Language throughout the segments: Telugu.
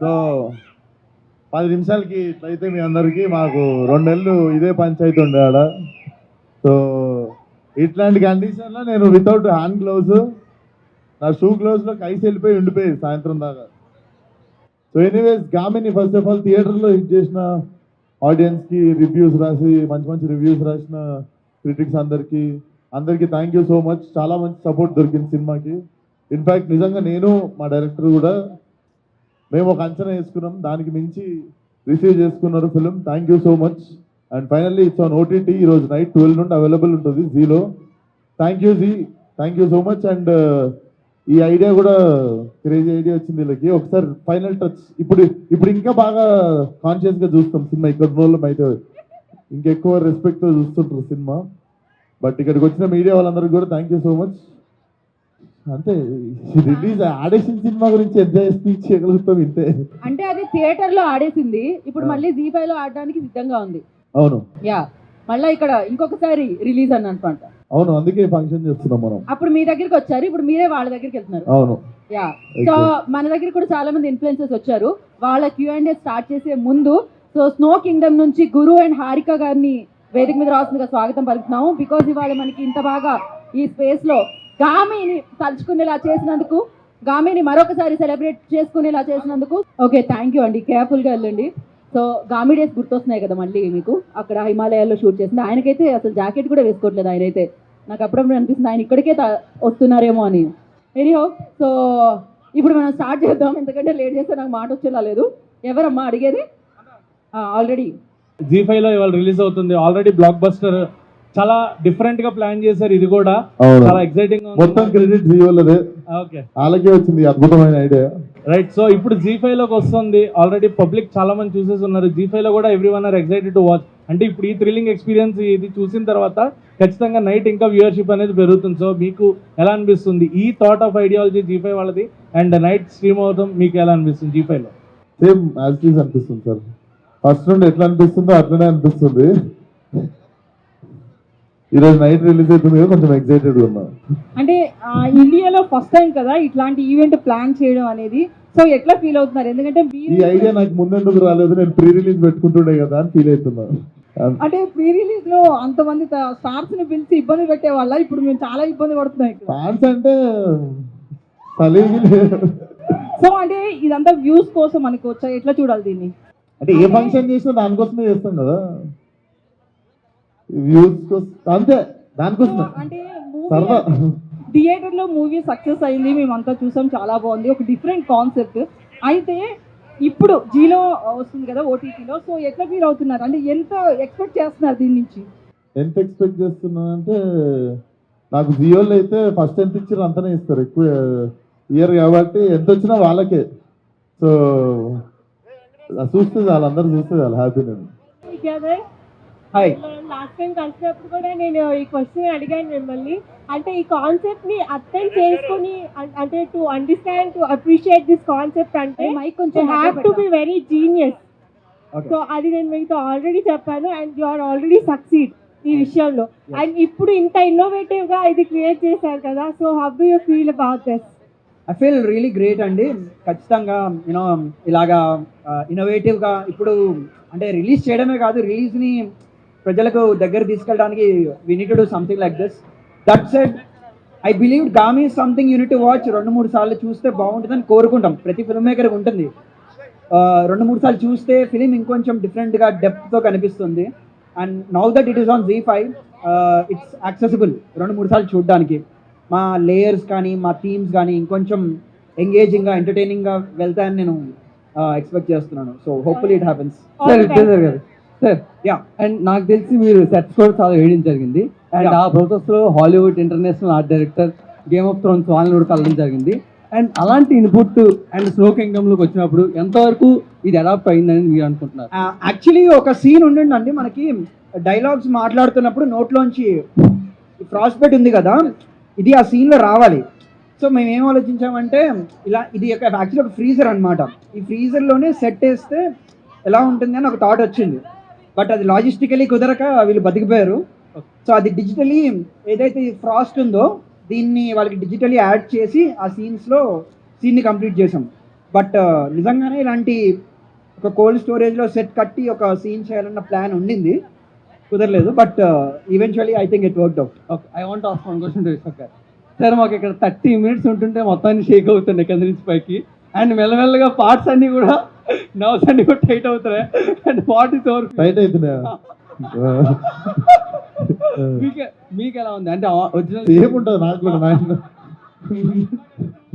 సో పది నిమిషాలకి ఇట్లయితే మీ అందరికీ మాకు రెండు నెలలు ఇదే పంచాయతీ ఉండే ఆడ. సో ఇట్లాంటి కండిషన్లో నేను వితౌట్ హ్యాండ్ గ్లౌస్ నా షూ గ్లౌజ్లో కైసి వెళ్ళిపోయి ఉండిపోయి సాయంత్రం దాకా. సో ఎనీవేస్ గామిని ఫస్ట్ ఆఫ్ ఆల్ థియేటర్లో హిట్ చేసిన ఆడియన్స్కి రివ్యూస్ రాసి మంచి మంచి రివ్యూస్ రాసిన క్రిటిక్స్ అందరికీ అందరికీ థ్యాంక్ యూ సో మచ్ చాలా మంచి సపోర్ట్ దొరికింది సినిమాకి. ఇన్ఫ్యాక్ట్ నిజంగా నేను మా డైరెక్టర్ కూడా మేము ఒక అంచనా వేసుకున్నాం. దానికి మించి రిసీవ్ చేసుకున్నారు film. Thank you so much and finally it's on OTT ఈరోజు నైట్ ట్వెల్వ్ నుండి అవైలబుల్ ఉంటుంది జీలో thank you ZEE thank you so much and ఈ ఐడియా కూడా క్రేజీ ఐడియా వచ్చింది వీళ్ళకి. ఒకసారి ఫైనల్ టచ్ ఇప్పుడు ఇప్పుడు ఇంకా బాగా కాన్షియస్గా చూస్తాం సినిమా. ఇక్కడ రోజులు అయితే ఇంకెక్కువ రెస్పెక్ట్తో చూస్తుంటారు సినిమా. బట్ ఇక్కడికి వచ్చిన మీడియా వాళ్ళందరికీ కూడా థ్యాంక్ యూ సో మచ్ అంతే రిలీజ్ ఆడేషన్ సినిమా గురించి ఎంత స్పీచ్ చేయగలుగుతాం ఇంతే. అంటే అది థియేటర్లో ఆడేసింది. ఇప్పుడు మళ్ళీ జీ ఫైవ్లో ఆడడానికి సిద్ధంగా ఉంది. అవును. యా. మళ్ళీ ఇక్కడ ఇంకొకసారి రిలీజ్ అని అనుకుంటా. అవును అందుకే ఫంక్షన్ చేస్తున్నాం మనం. అప్పుడు మీ దగ్గరికి వచ్చారు. ఇప్పుడు మీరే వాళ్ళ దగ్గరికి వెళ్తున్నారు. అవును. యా. సో మన దగ్గర కూడా చాలా మంది ఇన్ఫ్లుయెన్సర్స్ వచ్చారు. వాళ్ళ క్యూ అండ్ స్టార్ట్ చేసే ముందు సో స్నో కింగ్డమ్ నుంచి గురు అండ్ హారిక గారిని వేదిక మీద రాస్తుందిగా స్వాగతం పలుకుతున్నాము. బికాజ్ ఇవాళ మనకి ఇంత బాగా ఈ స్పేస్లో గామిని తలుచుకునేలా చేసినందుకు గామిని మరొకసారి సెలబ్రేట్ చేసుకునేలా చేసినందుకు. ఓకే థ్యాంక్ యూ అండి. కేర్ఫుల్గా వెళ్ళండి. సో గామి డేస్ గుర్తొస్తున్నాయి కదా మళ్ళీ మీకు. అక్కడ హిమాలయాల్లో షూట్ చేసింది. ఆయనకైతే అసలు జాకెట్ కూడా వేసుకోవట్లేదు ఆయన అయితే. నాకు అప్పుడప్పుడు అనిపిస్తుంది ఆయన ఇక్కడికే వస్తున్నారేమో అని. ఎనీహో సో ఇప్పుడు మనం స్టార్ట్ చేద్దాం. ఎందుకంటే లేట్ చేస్తే నాకు మాట వచ్చేలా లేదు. ఎవరమ్మా అడిగేది? ఆల్రెడీ జీ ఫైవ్లో ఇవాళ రిలీజ్ అవుతుంది. ఆల్రెడీ బ్లాక్ బస్టర్ చాలా డిఫరెంట్గా ప్లాన్ చేశారు ఇది కూడా. చాలా ఎక్సైటింగ్ మొత్తం క్రెడిట్ జీవోలదే. ఓకే వాళ్ళకే వచ్చింది అద్భుతమైన ఐడియా రైట్ సో ఇప్పుడు జీ ఫైవ్లోకి వస్తుంది. ఆల్రెడీ పబ్లిక్ చాలా మంది చూసేసి ఉన్నారు. జీ ఫైవ్లో కూడా everyone are excited to watch అంటే ఇప్పుడు ఈ థ్రిల్లింగ్ ఎక్స్పీరియన్స్ ఇది చూసిన తర్వాత ఖచ్చితంగా నైట్ ఇంకా వ్యూవర్షిప్ అనేది పెరుగుతుంది. సో మీకు ఎలా అనిపిస్తుంది? ఈ thought of ideology Zee five వాళ్ళది అండ్ నైట్ స్ట్రీమ్ అవడం మీకు ఎలా అనిపిస్తుంది జీ ఫైవ్లో? సేమ్ యాజ్ అనిపిస్తుంది సార్ ఫస్ట్ నుండి ఎట్లా అనిపిస్తుందో అట్లనే అనిపిస్తుంది. ఈరోజు నైట్ రిలీజ్ అవుతుంది కొంచెం ఎక్సైటెడ్ ఉన్నా. అంటే ఆ, ఇండియాలో ఫస్ట్ టైం కదా ఇట్లాంటి ఈవెంట్ ప్లాన్ చేయడం అనేది. సో ఎట్లా ఫీల్ అవుతున్నారు? ఎందుకంటే ఈ ఐడియా నాకు ముందెందుకు రాలేదు నేను ప్రీ రిలీజ్ పెట్టుకుంటుండే కదా అని ఫీల్ అవుతున్నా. అంటే ప్రీ రిలీజ్లో అంతమంది స్టార్స్ని పిలిచి ఇబ్బంది పెట్టే వాళ్ళ ఇప్పుడు మేము చాలా ఇబ్బంది పడుతున్నాం ఇక్కడ. ఫ్యాన్స్ అంటే. సో అంటే ఇదంతా వ్యూస్ కోసం అనుకోవచ్చా? ఎట్లా చూడాలి దీన్ని? అంటే ఏ ఫంక్షన్ చేసినా దానికోసమే చేస్తాం కదా. వ్యూస్ అంతే దానికోసమే. అంటే సరదా థియేటర్లో మూవీ సక్సెస్ అయింది మేమంతా చూసాం చాలా బాగుంది. ఒక డిఫరెంట్ కాన్సెప్ట్ అయితే ఇప్పుడు జీలో వస్తుంది కదా ఓటీటీలో సో ఎట్లా ఫీల్ అవుతున్నారు? అంటే ఎంత ఎక్స్పెక్ట్ చేస్తున్నారు దీని నుంచి? ఎంత ఎక్స్పెక్ట్ చేస్తున్నా అంటే నాకు జియోలో అయితే ఫస్ట్ ఎంత ఇచ్చారు అంతనే ఇస్తారు. ఎక్కువ ఇయర్ కాబట్టి ఎంత వచ్చినా వాళ్ళకే. సో చూస్తే చాలు అందరు చూస్తే చాలు హ్యాపీ నేను. హాయ్ లాస్ట్ టైం కలిసినప్పుడు కూడా నేను ఈ క్వశ్చన్ అడిగాను మిమ్మల్ని. అంటే ఈ కాన్సెప్ట్ని అర్థం చేసుకుని అంటే to understand to appreciate this concept అంటే యూ కొంచెం have to be very genius. So అది నేను మీతో ఆల్రెడీ చెప్పాను and you are already succeed ఈ విషయంలో. అండ్ ఇప్పుడు ఇంత ఇన్నోవేటివ్గా ఇది క్రియేట్ చేశారు కదా so how do you feel about this I feel really great అండి. ఖచ్చితంగా యూనో ఇలాగా ఇన్నోవేటివ్గా ఇప్పుడు అంటే రిలీజ్ చేయడమే కాదు రిలీజ్ని ప్రజలకు దగ్గర తీసుకెళ్ళడానికి we do something like this that said I believe Gaami something unit watch రెండు మూడు సార్లు చూస్తే బాగుంటుందని కోరుకుంటాం. ప్రతి ఫిల్మ్ మేకర్కి ఉంటుంది. రెండు మూడు సార్లు చూస్తే ఫిలిం ఇంకొంచెం డిఫరెంట్గా డెప్త్తో కనిపిస్తుంది. And now that it is on Zee five it's accessible రెండు మూడు సార్లు చూడడానికి. మా లేయర్స్ కానీ మా థీమ్స్ కానీ ఇంకొంచెం ఎంగేజింగ్గా ఎంటర్టైనింగ్గా వెళ్తాయని నేను ఎక్స్పెక్ట్ చేస్తున్నాను. So hopefully it happens sir yeah and నాకు తెలిసి మీరు సెట్స్ కూడా చాలా వేయడం జరిగింది. అండ్. ఆ ప్రాసెస్లో Hollywood international art director Game of Thrones వాళ్ళని కూడా కలవడం జరిగింది. అండ్ అలాంటి ఇన్పుట్ అండ్ స్లో కింగ్డమ్లోకి వచ్చినప్పుడు ఎంతవరకు ఇది అడాప్ట్ అయిందని మీరు అనుకుంటున్నారు? యాక్చువల్లీ ఒక సీన్ ఉండండి మనకి డైలాగ్స్ మాట్లాడుతున్నప్పుడు నోట్లోంచి ఫ్రాస్ట్ బెట్ ఉంది కదా ఇది ఆ సీన్లో రావాలి. సో మేము ఏం ఆలోచించామంటే ఇలా ఇది ఒక యాక్చువల్లీ ఒక ఫ్రీజర్ అన్నమాట. ఈ ఫ్రీజర్లోనే సెట్ వేస్తే ఎలా ఉంటుంది అని ఒక థాట్ వచ్చింది. బట్ అది లాజిస్టికలీ కుదరక వీళ్ళు బతికిపోయారు. సో అది డిజిటలీ ఏదైతే ఫ్రాస్ట్ ఉందో దీన్ని వాళ్ళకి డిజిటలీ యాడ్ చేసి ఆ సీన్స్లో సీన్ని కంప్లీట్ చేసాం బట్ నిజంగానే ఇలాంటి ఒక కోల్డ్ స్టోరేజ్లో సెట్ కట్టి ఒక సీన్ చేయాలన్న ప్లాన్ ఉండింది. కుదరలేదు but eventually I think it work out okay I want of one question to sir మాకు ఇక్కడ థర్టీ మినిట్స్ ఉంటుంటే మొత్తాన్ని షేక్ అవుతున్నాయి కింద నుంచి పైకి. అండ్ మెల్లమెల్లగా పార్ట్స్ అన్నీ కూడా నర్వ్స్ అన్ని కూడా టైట్ అవుతున్నాయి అండ్ ఇస్ ఓవర్ టైట్ అవుతున్నాయా? మీకు మీకు ఎలా ఉంది? అంటే ఒరిజినల్ సేమ్ ఉంటుంది నాకు కూడా నాయన.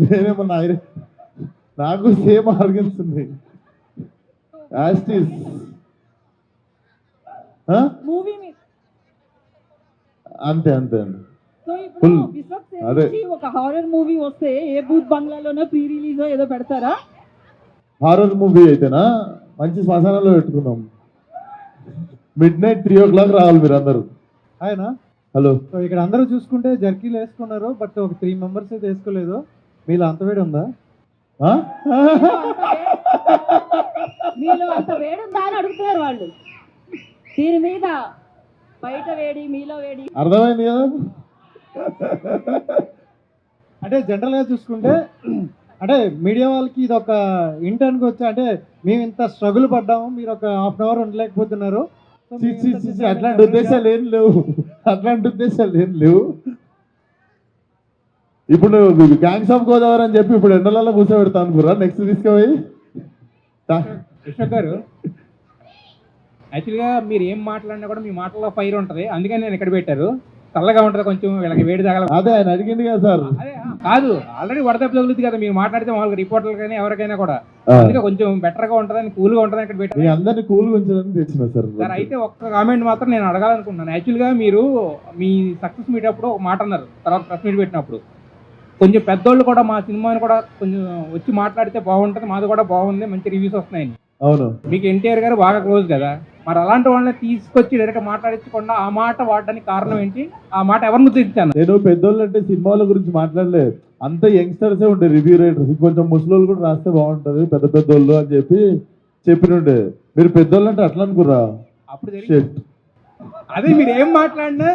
నేనేమన్నా ఆయన నాకు సేమ్ ఆర్గన్స్ ఉంది యాస్టీస్ మూవీ అంతే అంతే అండి అదే. ఒక హారర్ మూవీ వస్తే ఏ బూత్ బంగ్లాలోనో ప్రీ రిలీజ్ ఏదో పెడతారా? హారర్ మూవీ అయితేనా? మంచి శ్మశానంలో పెట్టుకున్నాం. Midnight three o'clock రావాలి మీరు అందరూ ఆయన హలో. సో ఇక్కడ అందరూ చూసుకుంటే జర్కీలు వేసుకున్నారు బట్ ఒక త్రీ మెంబర్స్ అయితే వేసుకోలేదు. మీలో అంత వేడి ఉందా? మీలో అంత వేడుందా అని అడుగుతున్నారు వాళ్ళు. దీని మీద బయట వేడి మీలో వేడి. అర్థమైంది కదా? అంటే జనరల్గా చూసుకుంటే అంటే మీడియా వాళ్ళకి ఇది ఒక ఇంటర్న్కి వచ్చి అంటే మేము ఇంత స్ట్రగుల్ పడ్డాము మీరు ఒక హాఫ్ అన్ అవర్ ఉండలేకపోతున్నారు. అట్లాంటి. ఉద్దేశాలు ఏం లేవు. అట్లాంటి ఉద్దేశాలు ఏం లేవు. ఇప్పుడు గ్యాంగ్స్ ఆఫ్ గోదావరి అని చెప్పి ఇప్పుడు ఎండలలో కూర్చోబెడతా అనుకురా నెక్స్ట్ తీసుకుపోయి తా- విశ్వక్ గారు యాక్చువల్గా మీరు ఏం మాట్లాడినా కూడా మీ మాటల్లో ఫైర్ ఉంటుంది. అందుకని నేను ఇక్కడ పెట్టారు. చల్లగా ఉంటుంది కొంచెం వీళ్ళకి వేడి తగల అదే ఆయన అడిగింది కదా సార్. కాదు ఆల్రెడీ వడదెబ్బ తగులుతుంది కదా మీరు మాట్లాడితే మామూలుగా రిపోర్టర్లు కానీ ఎవరికైనా కూడా. అందుకే కొంచెం బెటర్గా ఉంటుందని కూల్గా ఉంటుందని ఇక్కడ పెట్టారు. అందరిని కూల్గా ఉంచడానికి తెచ్చిన సార్. సార్ అయితే ఒక్క కామెంట్ మాత్రం నేను అడగాలనుకుంటున్నాను. యాక్చువల్గా మీరు మీ సక్సెస్ మీట్ అప్పుడు ఒక మాట అన్నారు తర్వాత ప్రెస్ మీట్ పెట్టినప్పుడు. కొంచెం పెద్దోళ్ళు కూడా మా సినిమాని కూడా కొంచెం వచ్చి మాట్లాడితే బాగుంటుంది మాది కూడా బాగుంది మంచి రివ్యూస్ వస్తున్నాయని. అవును. మీకు ఎన్టీఆర్ గారు బాగా క్లోజ్ కదా. మరి అలాంటి వాళ్ళని తీసుకొచ్చి డైరెక్ట్ మాట్లాడించకుండా ఆ మాట వాడడానికి కారణం ఏంటి? ఆ మాట ఎవరిని ఉద్దేశించాను నేను పెద్దోళ్ళు అంటే సినిమాల గురించి మాట్లాడలే అంత యంగ్స్టర్సే ఉండే రివ్యూ రైటర్స్. కొంచెం ముసలోళ్ళు కూడా రాస్తే బాగుంటది పెద్ద పెద్దోళ్ళు అని చెప్పి చెప్పినుండే. మీరు పెద్దోళ్ళు అంటే అట్లా అనుకురా అప్పుడు. అదే మీరు ఏం మాట్లాడినా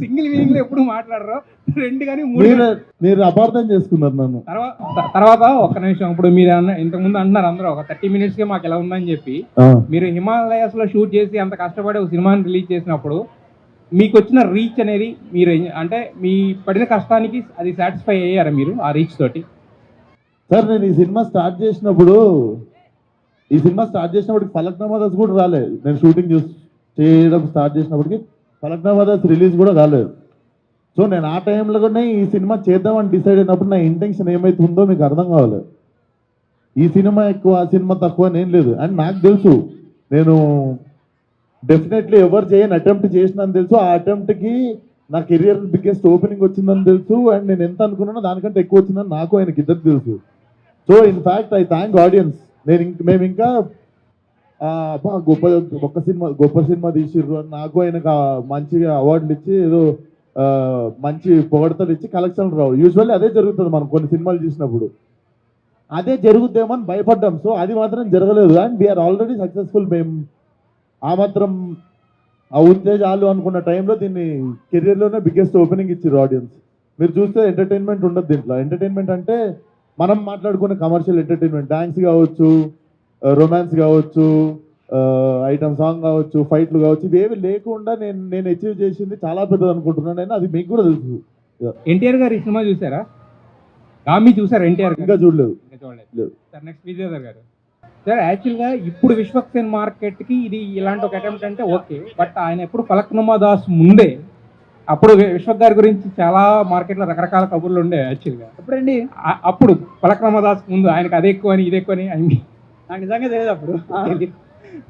సింగిల్ మీనింగ్లో ఎప్పుడు మాట్లాడరు. రెండు కానీ మూడు మీరు మీరు అపార్థం చేసుకున్నారు నన్ను. తర్వాత తర్వాత ఒక్క నిమిషం ఇప్పుడు మీరు అన్న ఇంతకుముందు అంటున్నారు అందరూ ఒక థర్టీ మినిట్స్కి మాకు ఎలా ఉందని చెప్పి. మీరు హిమాలయస్లో షూట్ చేసి అంత కష్టపడి ఒక సినిమాని రిలీజ్ చేసినప్పుడు మీకు వచ్చిన రీచ్ అనేది మీరు అంటే మీ పడిన కష్టానికి అది సాటిస్ఫై అయ్యారా మీరు ఆ రీచ్ తోటి? సార్ నేను ఈ సినిమా స్టార్ట్ చేసినప్పుడు ఈ సినిమా స్టార్ట్ చేసినప్పటికి ఫలక్నామా దాస్ కూడా రాలేదు. నేను షూటింగ్ చూసి చేయడం స్టార్ట్ చేసినప్పటికి ఫలక్నామా దాస్ రిలీజ్ కూడా కాలేదు సో నేను ఆ టైంలో కూడా ఈ సినిమా చేద్దామని డిసైడ్ అయినప్పుడు నా ఇంటెన్షన్ ఏమైతుందో మీకు అర్థం కావాలి. ఈ సినిమా ఎక్కువ ఆ సినిమా తక్కువ అని ఏం లేదు. అండ్ నాకు తెలుసు నేను డెఫినెట్లీ ఎవరు చేయని అటెంప్ట్ చేసినని తెలుసు. ఆ అటెంప్ట్కి నా కెరియర్ బిగ్గెస్ట్ ఓపెనింగ్ వచ్చిందని తెలుసు. అండ్ నేను ఎంత అనుకున్నానో దానికంటే ఎక్కువ వచ్చిందని నాకు ఆయనకి ఇద్దరు తెలుసు. So in fact I thank audience నేను ఇంక మేము ఇంకా గొప్ప గొప్ప సినిమా గొప్ప సినిమా తీసిర్రు అని నాకు ఆయనకు మంచిగా అవార్డులు ఇచ్చి ఏదో మంచి పొగడతలు ఇచ్చి కలెక్షన్లు రావు. యూజువల్లీ అదే జరుగుతుంది మనం కొన్ని సినిమాలు చూసినప్పుడు. అదే జరుగుద్దేమో అని భయపడ్డాం. సో అది మాత్రం జరగలేదు. అండ్ వీఆర్ ఆల్రెడీ సక్సెస్ఫుల్ మేము ఆ మాత్రం ఆ ఉంటే చాలు అనుకున్న టైంలో దీన్ని కెరియర్లోనే బిగ్గెస్ట్ ఓపెనింగ్ ఇచ్చారు ఆడియన్స్ మీరు చూస్తే ఎంటర్టైన్మెంట్ ఉండదు దీంట్లో. ఎంటర్టైన్మెంట్ అంటే మనం మాట్లాడుకునే కమర్షియల్ ఎంటర్టైన్మెంట్ డ్యాన్స్ కావచ్చు రొమాన్స్ కావచ్చు ఐటమ్ సాంగ్ కావచ్చు ఫైట్లు కావచ్చు ఇవేవి లేకుండా నేను నేను అచీవ్ చేసింది చాలా పెద్దది అనుకుంటున్నాను నేను అది మీకు కూడా తెలుసు. ఎన్టీఆర్ గారు ఈ సినిమా చూసారా? గామి చూసారా ఎన్టీఆర్ గారు ఇంకా చూడలేదు. సార్ నెక్స్ట్ విజయ్ గారు. సార్ యాక్చువల్గా ఇప్పుడు విశ్వక్సేన్ మార్కెట్కి ఇది ఇలాంటి ఒక అటెంప్ట్ అంటే ఓకే బట్ ఆయన ఎప్పుడు ఫలక్నుమా దాస్ ముందే అప్పుడు విశ్వక్ గారి గురించి చాలా మార్కెట్లో రకరకాల కబుర్లు ఉండే యాక్చువల్గా ఎప్పుడండి? అప్పుడు ఫలక్నుమా దాస్ ముందు ఆయనకు అది ఎక్కువ అని ఇది ఎక్కువ అని I mean, నాకు నిజంగా తెలియదు అప్పుడు.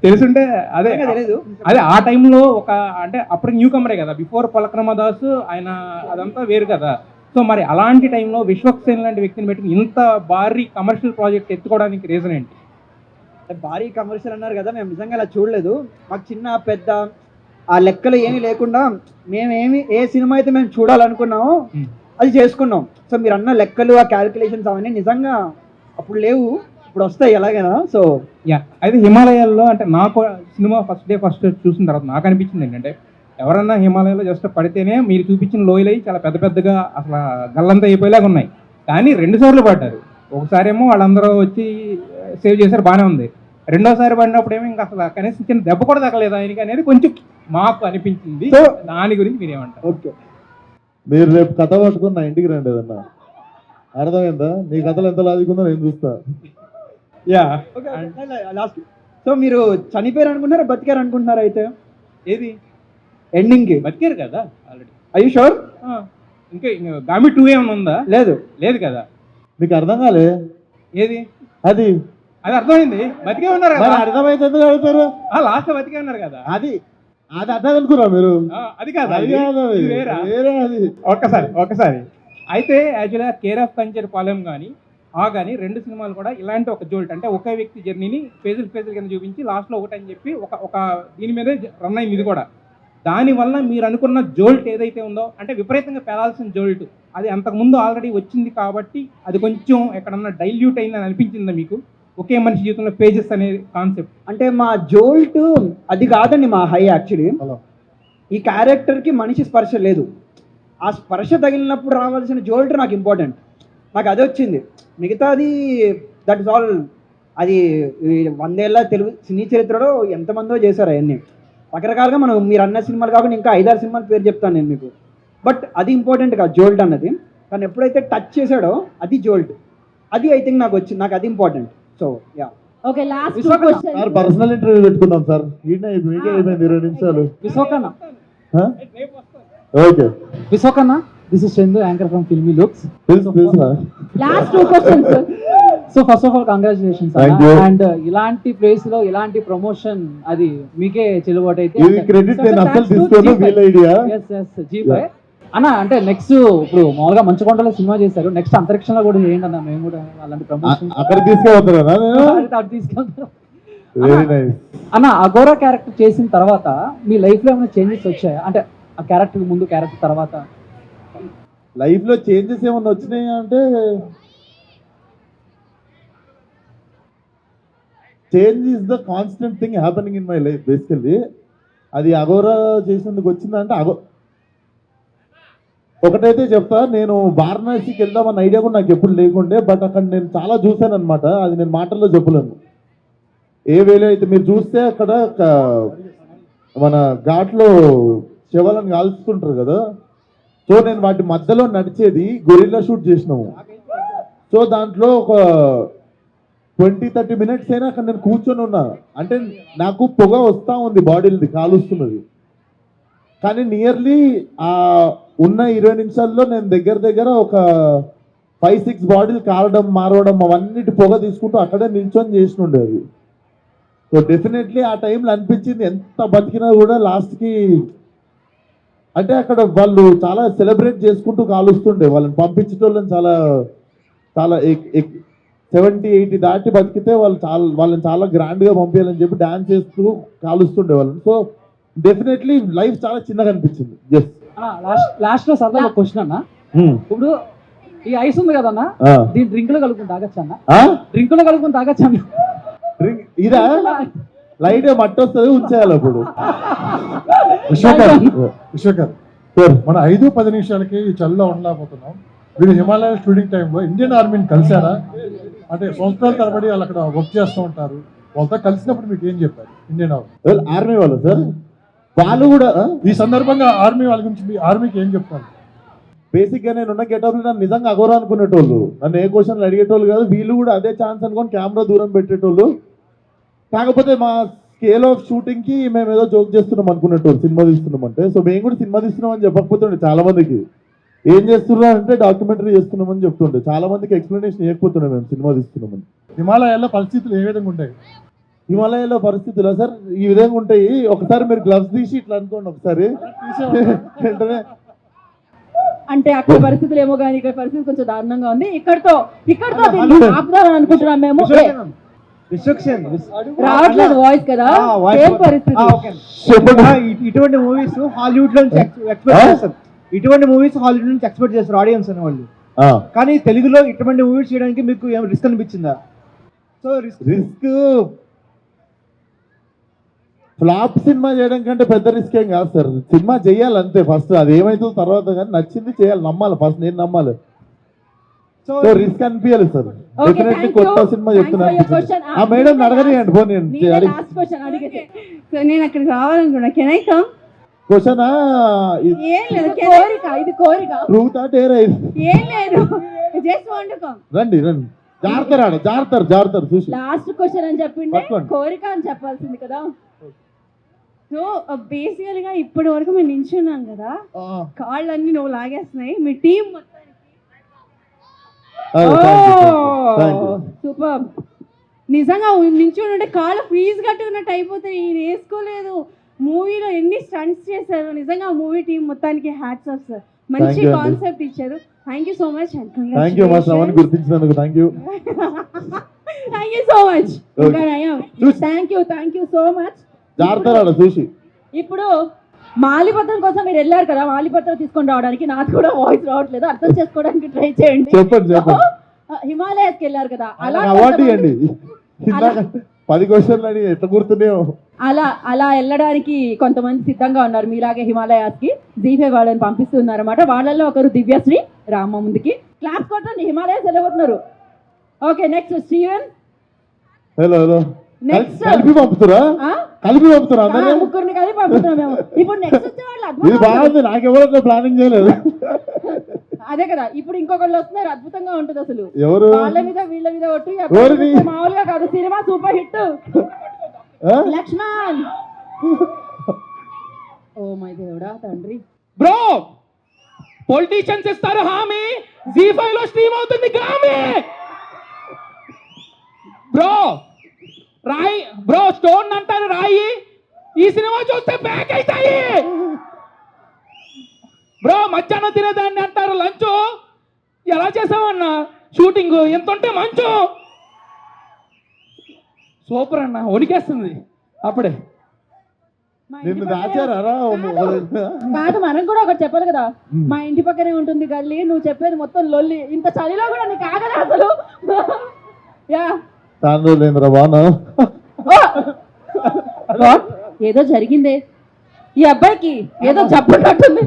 తెలుసుంటే అదే తెలియదు అదే ఆ టైంలో ఒక అంటే అప్పుడు న్యూ కమరే కదా బిఫోర్ పలక్రమ దాస్ ఆయన అదంతా వేరు కదా. సో మరి అలాంటి టైంలో విశ్వక్సేన్ లాంటి వ్యక్తిని పెట్టుకుని ఇంత భారీ కమర్షియల్ ప్రాజెక్ట్ ఎత్తుకోవడానికి రీజన్ ఏంటి? భారీ కమర్షియల్ అన్నారు కదా మేము నిజంగా అలా చూడలేదు. మాకు చిన్న పెద్ద ఆ లెక్కలు ఏమీ లేకుండా మేమేమి ఏ సినిమా అయితే మేము చూడాలనుకున్నామో. అది చేసుకున్నాం. సో మీరు అన్న లెక్కలు ఆ క్యాలిక్యులేషన్స్ అవన్నీ నిజంగా అప్పుడు లేవు. ఇప్పుడు వస్తాయి ఎలాగైనా. సో యా అయితే హిమాలయాల్లో అంటే నాకు సినిమా ఫస్ట్ డే ఫస్ట్ చూసిన తర్వాత నాకు అనిపించింది ఏంటంటే ఎవరన్నా హిమాలయాల్లో జస్ట్ పడితేనే మీరు చూపించిన లోయలు చాలా పెద్ద పెద్దగా అసలు గల్లంత అయిపోయేలాగా ఉన్నాయి. కానీ రెండు సార్లు పడ్డారు. ఒకసారేమో వాళ్ళందరూ వచ్చి సేవ్ చేశారు బాగానే ఉంది. రెండోసారి పడినప్పుడు ఏమో ఇంకా అసలు కనీసం చిన్న దెబ్బ కూడా తగలేదు ఆయనకి అనేది కొంచెం మాకు అనిపించింది. So- దాని గురించి మీరేమంటారు? ఓకే. మీరు రేపు కథ పట్టుకుని నా ఇంటికి రండి ఏదన్నా. అర్థమైందా? నీ కథలు ఎంత లాజిక్ ఉందో నేను చూస్తా. యా. లాస్ట్ సో మీరు చనిపోయారు అనుకుంటున్నారా బతికారు అనుకుంటున్నారా అయితే? ఏది? ఎండింగ్కి బతికారు కదా ఆల్రెడీ అయ్యూ షూర్ ఇంకా గామి టూ ఏమైనా ఉందా? లేదు. లేదు కదా. మీకు అర్థం కాలే. ఏది? అది. అది అర్థమైంది. బతికే ఉన్నారు కదా అర్థమైతే ఎందుకు అడుగుతారు? లాస్ట్ బతికే ఉన్నారు కదా. అది. అది అర్థం అనుకురా మీరు? అది కాదు వేరా? అది. ఒక్కసారి ఒక్కసారి. అయితే యాక్చువల్గా కేర్ ఆఫ్ కంచర్ పాలెం కానీ ఆ కానీ రెండు సినిమాలు కూడా ఇలాంటి ఒక జోల్ట్. అంటే ఒకే వ్యక్తి జర్నీని ఫేజులు ఫేజులు కింద చూపించి లాస్ట్లో ఒకటి అని చెప్పి ఒక ఒక దీని మీదే రన్ అయింది ఇది కూడా. దానివల్ల మీరు అనుకున్న జోల్ట్ ఏదైతే ఉందో అంటే విపరీతంగా పెరాల్సిన జోల్ట్ అది అంతకుముందు ఆల్రెడీ వచ్చింది కాబట్టి అది కొంచెం ఎక్కడన్నా డైల్యూట్ అయిందని అనిపించిందా మీకు? ఒకే మనిషి జీవితంలో పేజెస్ అనే కాన్సెప్ట్. అంటే మా జోల్ట్ అది కాదండి మా హై యాక్చువల్లీ. హలో. ఈ క్యారెక్టర్కి మనిషి స్పర్శ లేదు. ఆ స్పర్శ తగిలినప్పుడు రావాల్సిన జోల్ట్ నాకు ఇంపార్టెంట్. నాకు అదే వచ్చింది మిగతాది దట్ ఇస్ ఆల్ అది ఈ వందేళ్ళ తెలుగు సినీ చరిత్రలో ఎంతమందో చేశారు అవన్నీ రకరకాలుగా మనం మీరు అన్న సినిమాలు కాకుండా ఇంకా ఐదారు సినిమాల పేరు చెప్తాను నేను మీకు. బట్ అది ఇంపార్టెంట్ కాదు జోల్ట్ అన్నది. కానీ ఎప్పుడైతే టచ్ చేశాడో అది జోల్ట్. అది ఐ థింక్ నాకు వచ్చింది నాకు అది important. So yeah. Okay last sir personal interview పెట్టుకుందాం సార్. ఈయన మీకే అయిపోయింది ఇరవై నిమిషాలు. విశాఖన్న. Okay. విశాఖన్న? This is Chandu anchor from filmy looks last two questions so first of all congratulations. And ఇలాంటి ప్లేస్లో ఇలాంటి ప్రమోషన్ అది మీకే చెల్లుబాటు అయితే అన్న అంటే నెక్స్ట్ ఇప్పుడు మామూలుగా మంచుకొండలో సినిమా చేశారు. నెక్స్ట్ అంతరిక్షంలో కూడా చేయండి అన్న మేము కూడా అలాంటి ప్రమోషన్ అక్కడ తీసుకుపోతారా నేను? తీసుకెళ్తాం వెరీ నైస్ అన్న అగోరా క్యారెక్టర్ చేసిన తర్వాత మీ లైఫ్లో ఏమైనా చేంజెస్ వచ్చాయా? అంటే ఆ క్యారెక్టర్ ముందు క్యారెక్టర్ తర్వాత లైఫ్లో చేంజెస్ ఏమన్నా వచ్చినాయా అంటే? Change is the constant thing happening in my life basically. అది అగోరా చేసినందుకు వచ్చిందంటే అగో ఒకటైతే చెప్తా నేను వారణాసికి వెళ్దామన్న ఐడియా కూడా నాకు ఎప్పుడు లేకుండే బట్ అక్కడ నేను చాలా చూశాను అనమాట అది నేను మాటల్లో చెప్పలేను. ఏ వేలో అయితే మీరు చూస్తే అక్కడ ఒక- మన ఘాట్లో శవాలను కాల్చుతుంటారు కదా సో నేను వాటి మధ్యలో నడిచేది గొరిల్లా షూట్ చేసినాము. సో దాంట్లో ఒక ట్వంటీ థర్టీ మినిట్స్ అయినా అక్కడ నేను కూర్చొని ఉన్నా. అంటే నాకు పొగ వస్తూ ఉంది బాడీలది కాలుస్తున్నది కానీ నియర్లీ ఆ ఉన్న ఇరవై నిమిషాల్లో నేను దగ్గర దగ్గర ఒక ఫైవ్ సిక్స్ బాడీలు కారడం మారవడం అవన్నిటి పొగ తీసుకుంటూ అక్కడే నిల్చొని చేసినుండే అది. సో డెఫినెట్లీ ఆ టైంలో అనిపించింది ఎంత బతికినా కూడా లాస్ట్కి అంటే అక్కడ వాళ్ళు చాలా సెలబ్రేట్ చేసుకుంటూ కాలుస్తుండే. వాళ్ళని పంపించేటోళ్ళని చాలా చాలా సెవెంటీ ఎయిటీ దాటి బతికితే వాళ్ళు చాలా వాళ్ళని చాలా గ్రాండ్గా పంపించాలని చెప్పి డాన్స్ చేస్తూ కాలుస్తుండే వాళ్ళని. సో డెఫినెట్లీ లైఫ్ చాలా చిన్నగా అనిపించింది. ఎస్ అన్న లాస్ట్ లాస్ట్లో సరదా క్వశ్చన్ అన్న. ఇప్పుడు ఈ ఐస్ ఉంది కదన్న? దీని డ్రింక్లో కలుపుకుని తాగచ్చా అన్న? డ్రింక్లో కలుపుకుని తాగచ్చా అన్న? ఇదా? లైట్ మట్టి వస్తుంది ఉంచేయాలి అప్పుడు. విశ్వకర్ విశ్వకర్ సార్ మన ఐదు పది నిమిషాలకి ఈ చలిలో ఉండలేకపోతున్నాం. వీరు హిమాలయ షూటింగ్ టైంలో ఇండియన్ ఆర్మీని కలిశారా? అంటే సంవత్సరాల తరబడి వాళ్ళు అక్కడ వర్క్ చేస్తూ ఉంటారు. వాళ్ళతో కలిసినప్పుడు మీకు ఏం చెప్పారు? Indian army. ఆర్మీ వాళ్ళు సార్? వాళ్ళు కూడా ఈ సందర్భంగా ఆర్మీ వాళ్ళ గురించి మీ ఆర్మీకి ఏం చెప్తారు? బేసిక్గా నేను ఉన్న నన్ను నిజంగా అగోరా అనుకునేటోళ్ళు నన్ను ఏ క్వశ్చన్లు అడిగేటోళ్ళు కాదు వీళ్ళు కూడా అదే ఛాన్స్ అనుకొని కెమెరా దూరం పెట్టేటోళ్ళు. కాకపోతే మా స్కేల్ ఆఫ్ షూటింగ్కి మేము ఏదో జోక్ చేస్తున్నాం అనుకునేటోళ్ళు సినిమా తీస్తున్నాం అంటే. సో మేము కూడా సినిమా తీస్తున్నాం అని చెప్పకపోతుండే చాలా మందికి ఏం చేస్తున్నా అంటే డాక్యుమెంటరీ చేస్తున్నామని చెప్తుండే. చాలా మందికి ఎక్స్ప్లెనేషన్ ఇవ్వకపోతుండే మేము సినిమా తీస్తున్నామని హిమాలయాల్లో పరిస్థితులు ఏ విధంగా ఉంటాయి? హిమాలయాలో పరిస్థితులు సార్? ఈ విధంగా ఉంటాయి. ఒకసారి మీరు గ్లవ్స్ తీసి ఇట్లా అనుకోండి ఒకసారి. వెంటనే అంటే అక్కడ పరిస్థితులు ఏమో కానీ ఇక్కడ పరిస్థితి కొంచెం దారుణంగా ఉంది. ఇక్కడతో ఇక్కడతో అనుకుంటున్నాం మేము. ఏ, రావట్లేదు వాయిస్ కదా? ఏం పరిస్థితి. చెప్పండి. ఇటువంటి మూవీస్ హాలీవుడ్లో నుంచి ఎక్స్పెక్ట్? చేస్తారు. ఇటువంటి మూవీస్ హాలీవుడ్ నుంచి ఎక్స్పెక్ట్ చేస్తారు ఆడియన్స్ అనే వాళ్ళు. ఆ. కానీ తెలుగులో ఇటువంటి మూవీస్ చేయడానికి మీకు ఏం రిస్క్ అనిపించిందా? So risk risk flop cinema చేయడం కంటే పెద్ద రిస్క్ ఏం కాదు సార్ సినిమా చేయాలి అంతే ఫస్ట్ అది ఏమైతుందో తర్వాత కానీ నచ్చింది చేయాలి నమ్మాలి. ఫస్ట్ నేను నమ్మాలి. సో రిస్క్ అనిపించాలి సార్ డెఫినెట్లీ కొత్త. సినిమా Thanks చెప్తున్నా for your question. ఆ మేడం అడగనియండి పోనీ నేనే నేను అక్కడికి రావాలనుకున్నా. కెన్ ఐ కమ్ క్వశ్చన్ కోరిక ఇది కోరిక. ట్రూత్ ఏం లేదు. జస్ట్ వాంట్ టు కమ్ రండి రండి. జాగ్రత్త ఆడ చూసి. లాస్ట్ క్వశ్చన్ అని చెప్పిండే. కోరిక అని చెప్పాల్సింది కదా. సో బేసికల్గా ఇప్పటి వరకు మేము నించున్నాం కదా. కాళ్ళన్నీ నువ్వు లాగేస్తున్నాయి. మీ టీం మొత్తానికి సూపర్ నిజంగా నించుని ఉంటే కాళ్ళు ఫ్రీజ్ కట్టుకున్నట్టు అయిపోతే ఈయన వేసుకోలేదు మూవీలో ఎన్ని స్టంట్స్ చేశారు? నిజంగా మూవీ టీం మొత్తానికి హ్యాట్స్ ఆఫ్ సార్ మంచి. కాన్సెప్ట్ ఇచ్చారు. Thank you so much thank you మా Shravan గుర్తించినందుకు. Thank you thank you so much thank you thank you so much జాగ్రత్త చూసి. ఇప్పుడు మాలిపత్రం కోసం మీరు వెళ్ళారు కదా మాలిపత్రం తీసుకొని రావడానికి నాకు కూడా వాయిస్ రావట్లేదు అర్థం చేసుకోవడానికి ట్రై చేయండి. చెప్పండి చెప్పండి. హిమాలయాస్కి వెళ్ళారు కదా అలా పది క్వశ్చన్లు గుర్తున్నాయో. అలా అలా వెళ్ళడానికి కొంతమంది సిద్ధంగా ఉన్నారు మీలాగే హిమాలయాస్కి. జీఫే వాళ్ళని పంపిస్తున్నారు అనమాట వాళ్ళల్లో ఒకరు దివ్యశ్రీ రామ ముందుకి. క్లాస్ కొట్టండి Himalayas వెళ్ళబోతున్నారు. Okay next Steven hello hello Next. కలిపి పంపుతురా? ఆ? కలిపి పంపుతురా? ముగ్గురిని కలిపి పంపుతున్నాం మేము. ఇప్పుడు నెక్స్ట్ వచ్చే వాళ్ళు ఇది అద్భుతంగా బాగుంది నాకెవరో ప్లానింగ్ చేయలేదు. అదే కదా ఇప్పుడు ఇంకొకళ్ళు వస్తున్నారు. అద్భుతంగా ఉంటుంది అసలు. ఎవరు? వాళ్ళ మీద వీళ్ళ మీద ఒట్టు? మామూలుగా కాదు. Cinema super hit? Lakshman. Oh my దేవుడా తండ్రి. బ్రో పొలిటీషియన్స్ ఇస్తారు హామీ. జీ ఫైవ్లో స్ట్రీమ్ అవుతుంది గ్రామీ. బ్రో రాయి బ్రో స్టోన్ అంటారు రాయి. ఈ సినిమా చూస్తే బ్యాక్ అవుతాయి. బ్రో మధ్యాహ్నం తినేదాన్ని అంటారు లంచ్. ఎలా చేసావన్నా? షూటింగ్ ఎంత ఉంటే మంచు. సూపర్ అన్న వణికేస్తుంది. అప్పుడే. నిన్ను దాచారా? కాదు. మనం కూడా ఒకటి చెప్పాలి కదా. మా ఇంటి పక్కనే ఉంటుంది గల్లీ నువ్వు చెప్పేది మొత్తం లొల్లి. ఇంత చలిలో కూడా నీకు ఆగదా అసలు. యా. లేదురా బాను? ఏదో జరిగిందే. ఈ అబ్బాయికి ఏదో జబ్బున్నట్టుంది.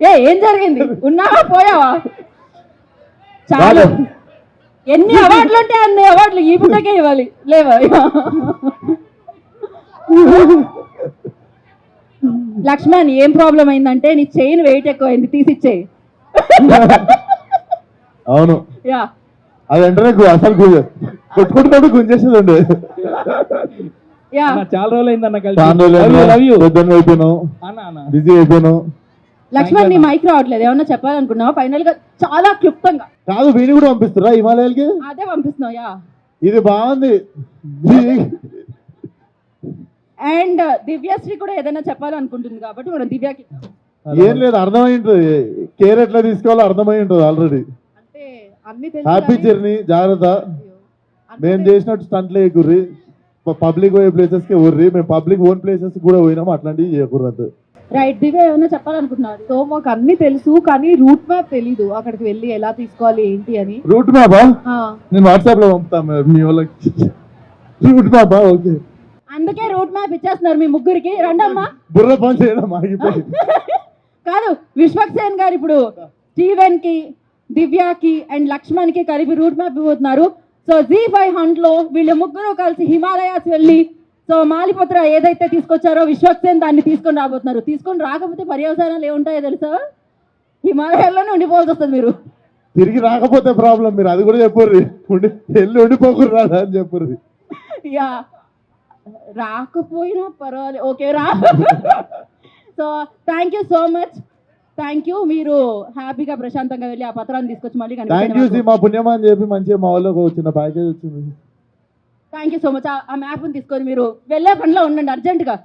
ఏ ఏం జరిగింది? ఉన్నావా పోయావా? చాలు. ఎన్ని అవార్డులు ఉంటే అన్ని అవార్డులు ఈ బిడ్డకే ఇవ్వాలి. లేవా? లక్ష్మణ్ ఏం ప్రాబ్లం అయిందంటే నీ చైన్ వెయిట్ ఎక్కువైంది తీసిచ్చేయి అవును. యా. అది వెంటనే అసలు గు- కొట్టుకుంటున్నప్పుడు గుంజేసేది ఉండే యా. అన్న, చాలా రోజులు అయిందన్న అన్న బిజీ అయిపోయాను. లక్ష్మణ్ నీ మైక్ రావట్లేదు. ఏమన్నా చెప్పాలనుకున్నావా? ఫైనల్గా చాలా క్లుప్తంగా. కాదు వీడిని కూడా పంపిస్తారా? హిమాలయాలకి? అదే పంపిస్తున్నావు యా. ఇది బాగుంది. అండ్ దివ్యశ్రీ కూడా ఏదైనా చెప్పాలనుకుంటుంది కాబట్టి మనం దివ్యకి ఏం లేదు అర్థమై ఉంటుంది కేర్ ఎట్లా తీసుకోవాలో అర్థమై ఉంటుంది ఆల్రెడీ. అంటే అన్ని హ్యాపీ జర్నీ జాగ్రత్త. మేము చేసినట్టు స్టంట్లే ఎగుర్రి పబ్లిక్ పోయే ప్లేసెస్కి ఊర్రి మేము పబ్లిక్ ఓన్ ప్లేసెస్ కూడా పోయినాము. అట్లాంటివి చేయకూడదు రైట్ దివ్య ఏమైనా చెప్పాలనుకుంటున్నారు సో మాకు అన్ని తెలుసు కానీ రూట్ మ్యాప్ తెలీదు. అక్కడికి వెళ్ళి ఎలా తీసుకోవాలి ఏంటి అని. రూట్ మ్యాపా నేను వాట్సాప్లో పంపుతాను మీ వాళ్ళకి. రూట్ మ్యాపా ఓకే. అందుకే రూట్ మ్యాప్ ఇచ్చేస్తున్నారు మీ ముగ్గురికి. రండమ్మా. బుర్ర పని చేయడం ఆగిపోయి కాదు విశ్వక్సేన్ గారు ఇప్పుడు స్టీవెన్కి దివ్యకి అండ్ లక్ష్మణ్కి కలిపి రూట్ మ్యాప్ ఇవ్వబోతున్నారు. సో జీ ఫైవ్ హంట్లో వీళ్ళు ముగ్గురు కలిసి హిమాలయాస్ వెళ్ళి సో మాలిపత్ర ఏదైతే తీసుకొచ్చారో విశ్వక్సేన్ దాన్ని తీసుకొని రాబోతున్నారు. తీసుకొని రాకపోతే పర్యవసానాలు ఏముంటాయో తెలుసా? హిమాలయాల్లోనే ఉండిపోవాల్సి వస్తుంది మీరు. తిరిగి రాకపోతే ప్రాబ్లం మీరు అది కూడా చెప్పుర్రి ఉండి వెళ్ళి ఉండిపోకుర్రి రాదా అని చెప్పుర్రి యా. రాకపోయినా పర్వాలేదు ఓకే రా. So thank you so much thank you మీరు హ్యాపీగా ప్రశాంతంగా వెళ్ళి ఆ పత్రాన్ని తీసుకొచ్చి మళ్ళీ థ్యాంక్ యూ మా పుణ్యమా అని చెప్పి మంచిగా మా వాళ్ళకి చిన్న ప్యాకేజ్ వచ్చింది. థ్యాంక్ యూ సో మచ్ ఆ మ్యాప్ని తీసుకొని మీరు వెళ్ళే పనిలో ఉండండి అర్జెంటుగా